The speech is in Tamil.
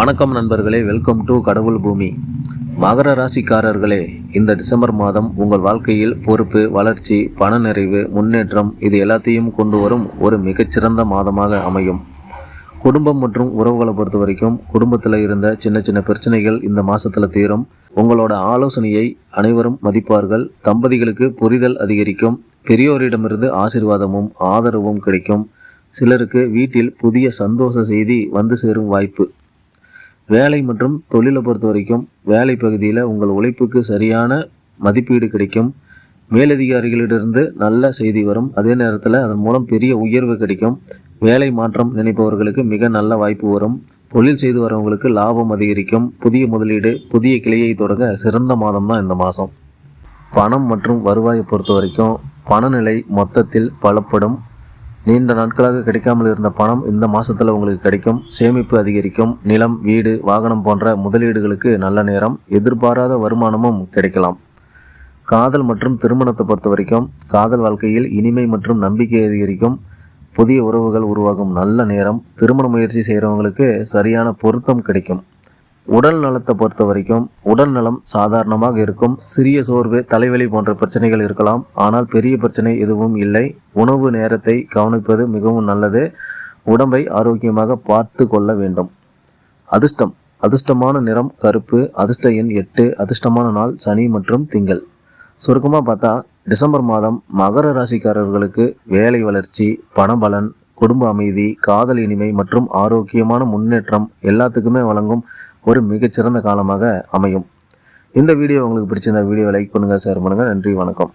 வணக்கம் நண்பர்களே வெல்கம் டு கடவுள் பூமி. மகர ராசிக்காரர்களே இந்த டிசம்பர் மாதம் உங்கள் வாழ்க்கையில் பொறுப்பு வளர்ச்சி பண நிறைவு முன்னேற்றம் இது எல்லாத்தையும் கொண்டு வரும் ஒரு மிகச்சிறந்த மாதமாக அமையும். குடும்பம் மற்றும் உறவுகளை பொறுத்த வரைக்கும் குடும்பத்தில் இருந்த சின்ன சின்ன பிரச்சனைகள் இந்த மாதத்தில் தீரும். உங்களோட ஆலோசனையை அனைவரும் மதிப்பார்கள். தம்பதிகளுக்கு புரிதல் அதிகரிக்கும். பெரியோரிடமிருந்து ஆசிர்வாதமும் ஆதரவும் கிடைக்கும். சிலருக்கு வீட்டில் புதிய சந்தோஷ செய்தி வந்து சேரும் வாய்ப்பு. வேலை மற்றும் தொழிலை பொறுத்த வரைக்கும் வேலை பகுதியில் உங்கள் உழைப்புக்கு சரியான மதிப்பீடு கிடைக்கும். மேலதிகாரிகளிடமிருந்து நல்ல செய்தி வரும். அதே நேரத்தில் அதன் மூலம் பெரிய உயர்வு கிடைக்கும். வேலை மாற்றம் நினைப்பவர்களுக்கு மிக நல்ல வாய்ப்பு வரும். தொழில் செய்து வரவங்களுக்கு லாபம் அதிகரிக்கும். புதிய முதலீடு புதிய கிளையை தொடங்க சிறந்த மாதம் தான் இந்த மாதம். பணம் மற்றும் வருவாயை பொறுத்த வரைக்கும் பணநிலை மொத்தத்தில் பலப்படும். நீண்ட நாட்களாக கிடைக்காமல் இருந்த பணம் இந்த மாசத்துல உங்களுக்கு கிடைக்கும். சேமிப்பு அதிகரிக்கும். நிலம் வீடு வாகனம் போன்ற முதலீடுகளுக்கு நல்ல நேரம். எதிர்பாராத வருமானமும் கிடைக்கலாம். காதல் மற்றும் திருமணத்தை பொறுத்த வரைக்கும் காதல் வாழ்க்கையில் இனிமை மற்றும் நம்பிக்கை அதிகரிக்கும். புதிய உறவுகள் உருவாகும் நல்ல நேரம். திருமண முயற்சி செய்கிறவங்களுக்கு சரியான பொருத்தம் கிடைக்கும். உடல் நலத்தை பொறுத்த வரைக்கும் உடல் நலம் சாதாரணமாக இருக்கும். சிறிய சோர்வு தலைவலி போன்ற பிரச்சனைகள் இருக்கலாம். ஆனால் பெரிய பிரச்சனை எதுவும் இல்லை. உணவு நேரத்தை கவனிப்பது மிகவும் நல்லது. உடம்பை ஆரோக்கியமாக பார்த்து கொள்ள வேண்டும். அதிர்ஷ்டம். அதிர்ஷ்டமான நிறம் கருப்பு அதிர்ஷ்ட எண் எட்டு அதிர்ஷ்டமான நாள் சனி மற்றும் திங்கள். சுருக்கமாக பார்த்தா டிசம்பர் மாதம் மகர ராசிக்காரர்களுக்கு வேலை வளர்ச்சி பணபலன் குடும்ப அமைதி காதல் இனிமை மற்றும் ஆரோக்கியமான முன்னேற்றம் எல்லாத்துக்குமே வழங்கும் ஒரு மிகச்சிறந்த காலமாக அமையும். இந்த வீடியோ உங்களுக்கு பிடிச்சிருந்த வீடியோ லைக் பண்ணுங்கள் ஷேர் பண்ணுங்கள் நன்றி வணக்கம்.